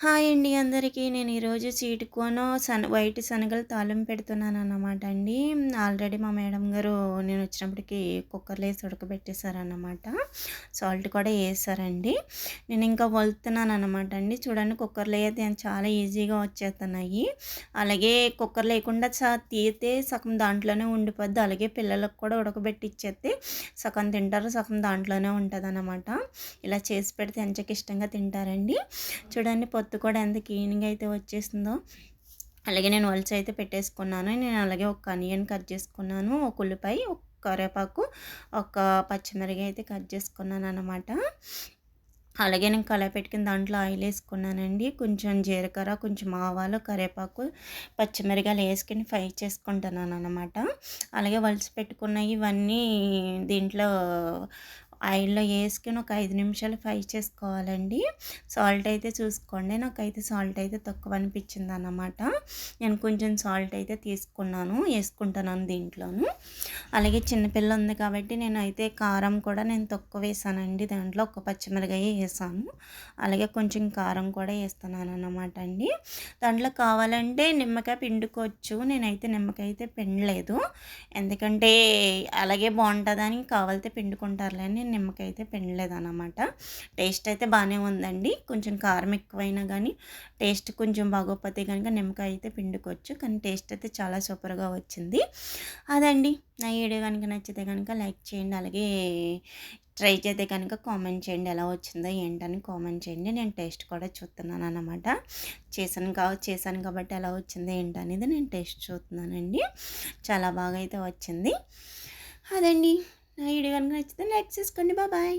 Hi అండి అందరికీ. నేను ఈరోజు చీటుకోను సన్ వైట్ శనగలు తాళం పెడుతున్నాను అన్నమాట అండి. ఆల్రెడీ మా మేడం గారు నేను వచ్చినప్పటికి కుక్కర్లో వేసి ఉడకబెట్టేశారన్నమాట. సాల్ట్ కూడా వేసారండి. నేను ఇంకా వలుతున్నాను అనమాట అండి. చూడండి కుక్కర్లో అయితే చాలా ఈజీగా వచ్చేస్తున్నాయి. అలాగే కుక్కర్ లేకుండా చా తీతే సగం దాంట్లోనే ఉండిపోద్ది. అలాగే పిల్లలకు కూడా ఉడకబెట్టి ఇచ్చేస్తే సగం తింటారు సగం దాంట్లోనే ఉంటుంది ఇలా చేసి పెడితే ఎంచకి ఇష్టంగా తింటారండి. చూడండి పొత్తు కూడా ఎంత క్లీన్గా అయితే వచ్చేసిందో అలాగే నేను వలస అయితే పెట్టేసుకున్నాను. నేను అలాగే ఒక అనియన్ కట్ చేసుకున్నాను ఒక ఉల్లిపాయ ఒక కరివేపాకు ఒక పచ్చిమిరగ అయితే కట్ చేసుకున్నాను అనమాట అలాగే నేను కళాయి పెట్టుకుని దాంట్లో ఆయిల్ వేసుకున్నానండి. కొంచెం జీలకర్ర కొంచెం ఆవాలు కరివేపాకు పచ్చిమిరకాయలు వేసుకుని ఫ్రై చేసుకుంటున్నాను అనమాట అలాగే వలసి పెట్టుకున్న ఇవన్నీ దీంట్లో ఆయిల్లో వేసుకుని ఒక ఐదు నిమిషాలు ఫ్రై చేసుకోవాలండి. సాల్ట్ అయితే చూసుకోండి. నాకైతే సాల్ట్ అయితే తక్కువ అనిపించింది అన్నమాట నేను కొంచెం సాల్ట్ అయితే తీసుకున్నాను వేసుకుంటున్నాను దీంట్లోను. అలాగే చిన్నపిల్ల ఉంది కాబట్టి నేను అయితే కారం కూడా నేను తక్కువ వేసానండి. దాంట్లో ఒక పచ్చిమిరకాయ వేసాను. అలాగే కొంచెం కారం కూడా వేస్తున్నాను అన్నమాట అండి. దాంట్లో కావాలంటే నిమ్మకాయ పిండుకోవచ్చు. నేనైతే నిమ్మకాయ అయితే పిండలేదు. ఎందుకంటే అలాగే బాగుంటుందని కావాలితే పిండుకుంటారులే నేను నిమ్మకాయ అయితే పిండలేదన్నమాట. టేస్ట్ అయితే బాగానే ఉందండి. కొంచెం కారం ఎక్కువైనా కానీ టేస్ట్ కొంచెం బాగోపోతే కనుక నిమ్మకాయ అయితే పిండుకోవచ్చు. కానీ టేస్ట్ అయితే చాలా సూపర్గా వచ్చింది. అదండి. నా వీడియో కనుక నచ్చితే కనుక లైక్ చేయండి. అలాగే ట్రై చేస్తే కనుక కామెంట్ చేయండి. ఎలా వచ్చిందో ఏంటని కామెంట్ చేయండి. నేను టేస్ట్ కూడా చూస్తున్నాను అనమాట చేశాను కా చేశాను కాబట్టి ఎలా వచ్చిందో ఏంటనేది నేను టేస్ట్ చూస్తున్నానండి. చాలా బాగా అయితే వచ్చింది. అదండి. నా వీడియో కనుక నచ్చితే లైక్ చేసుకోండి. బాబాయ్